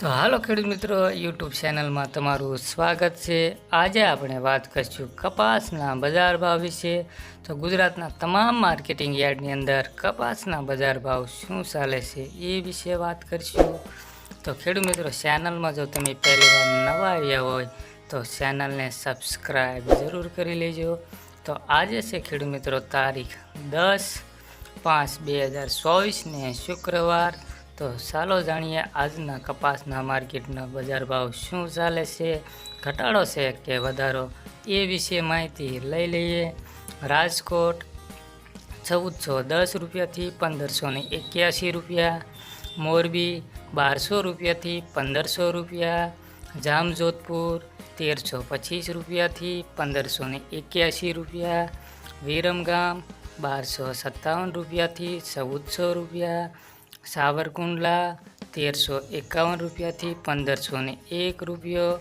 તો હાલો ખેડૂત મિત્રો યુટ્યુબ ચેનલમાં તમારું સ્વાગત છે. આજે આપણે વાત કરીશું કપાસના બજાર ભાવ વિશે. તો ગુજરાતના તમામ માર્કેટિંગ યાર્ડની અંદર કપાસના બજાર ભાવ શું ચાલે છે એ વિશે વાત કરીશું. તો ખેડૂત મિત્રો ચેનલમાં જો તમે પહેલીવાર નવા આવ્યા હોય, તો ચેનલને સબસ્ક્રાઈબ જરૂર કરી લેજો. તો આજે છે ખેડૂત મિત્રો, તારીખ દસ પાંચ બે હજાર ચોવીસને શુક્રવાર. તો ચાલો જાણીએ આજના કપાસના માર્કેટના બજાર ભાવ શું ચાલે છે, ઘટાડો છે કે વધારો? એ વિશે માહિતી લઈ લઈએ. રાજકોટ ચૌદસો દસ રૂપિયાથી પંદરસો ને એક્યાસી રૂપિયા, મોરબી બારસો રૂપિયાથી પંદરસો રૂપિયા, જામજોધપુર તેરસો પચીસ રૂપિયાથી પંદરસો ને એક્યાસી રૂપિયા, વિરમગામ બારસો સત્તાવન રૂપિયાથી ચૌદસો રૂપિયા સાવરકુંડલા તેરસો એકાવન રૂપિયાથી પંદરસો ને એક રૂપિયો.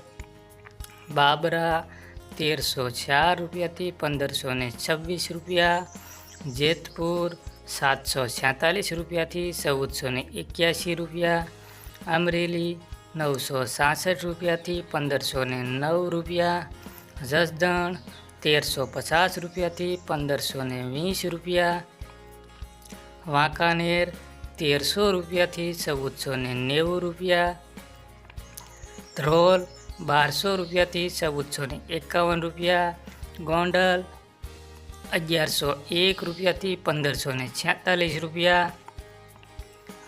બાબરા તેરસો ચાર રૂપિયાથી પંદરસો ને છવ્વીસ રૂપિયા. જેતપુર સાતસો છેતાલીસ રૂપિયાથી ચૌદસો ને એક્યાસી રૂપિયા. અમરેલી નવસો સાસઠ રૂપિયાથી પંદરસો ને નવ રૂપિયા. જસદણ તેરસો પચાસ રૂપિયાથી પંદરસો ને વીસ રૂપિયા. વાંકાનેર તેરસો રૂપિયાથી ચૌદસો ને નેવું રૂપિયા. ધ્રોલ બારસો રૂપિયાથી ચૌદસો ને એકાવન રૂપિયા. ગોંડલ અગિયારસો એક રૂપિયાથી પંદરસો ને છેતાલીસ રૂપિયા.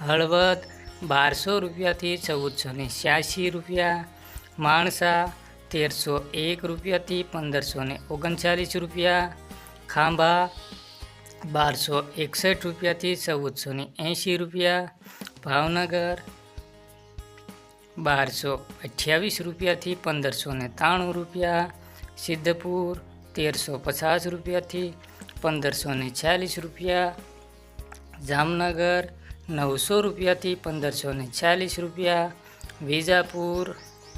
હળવદ બારસો રૂપિયાથી ચૌદસો ને છ્યાસી રૂપિયા. માણસા તેરસો એક રૂપિયાથી પંદરસો ને ઓગણચાલીસ રૂપિયા. ખાંભા બારસો એકસઠ રૂપિયાથી ચૌદસો ને એંશી રૂપિયા. ભાવનગર બારસો અઠ્યાવીસ રૂપિયાથી પંદરસો ને ત્રાણું રૂપિયા. સિદ્ધપુર તેરસો પચાસ રૂપિયાથી પંદરસો ને ચાલીસ રૂપિયા. જામનગર નવસો રૂપિયાથી પંદરસો ને ચાલીસ રૂપિયા. વિજાપુર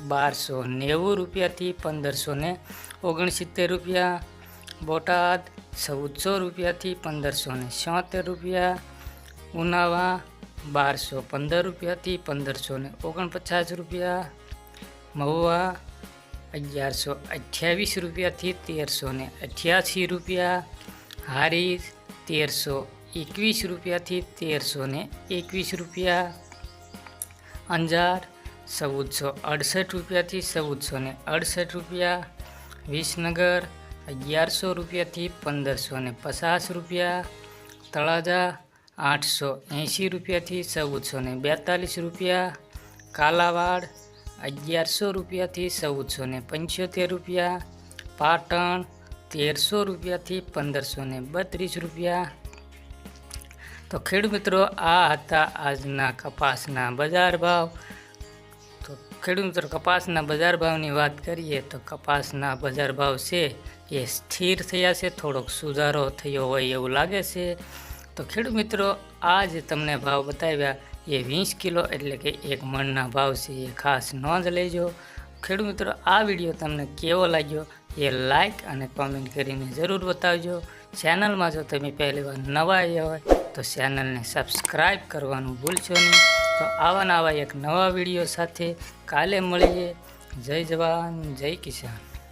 બારસો નેવું રૂપિયાથી પંદરસો ને ઓગણસિત્તેર રૂપિયા. બોટાદ ચૌદસો રૂપિયાથી પંદરસો ને છોતેર રૂપિયા ઉનાવા બારસો પંદર રૂપિયાથી પંદરસો ને ઓગણપચાસ રૂપિયા મહુવા અગિયારસો અઠ્યાવીસ રૂપિયાથી તેરસો ને અઠ્યાસી રૂપિયા હારીજ તેરસો એકવીસ રૂપિયાથી તેરસો ને એકવીસ રૂપિયા અંજાર ચૌદસો અડસઠ રૂપિયાથી ચૌદસો ને અડસઠ રૂપિયા વિસનગર અગિયારસો રૂપિયાથી પંદરસો ને પચાસ રૂપિયા તળાજા આઠસો એંશી રૂપિયાથી ચૌદસો ને બેતાલીસ રૂપિયા, કાલાવાડ અગિયારસો રૂપિયાથી ચૌદસો ને પંચોતેર રૂપિયા, પાટણ તેરસો રૂપિયાથી પંદરસો ને બત્રીસ રૂપિયા. તો ખેડૂત મિત્રો, આ હતા આજના કપાસના બજાર ભાવ. ખેડૂત મિત્રો કપાસના બજાર ભાવની વાત કરીએ તો કપાસના બજાર ભાવ છે એ સ્થિર થયા છે, થોડોક સુધારો થયો હોય એવું લાગે છે. તો ખેડૂત મિત્રો, આ જે તમને ભાવ બતાવ્યા એ વીસ કિલો એટલે કે એક મણના ભાવ છે એ ખાસ નોંધ લેજો. ખેડૂત મિત્રો, આ વીડિયો તમને કેવો લાગ્યો એ લાઈક અને કોમેન્ટ કરીને જરૂર બતાવજો. ચેનલમાં જો તમે પહેલી વાર નવા આવ્યા હોય તો ચેનલને સબસ્ક્રાઈબ કરવાનું ભૂલશો નહીં. તો આવા આવા એક નવા વીડિયો સાથે કાલે મળીએ. જય જવાન જય કિસાન.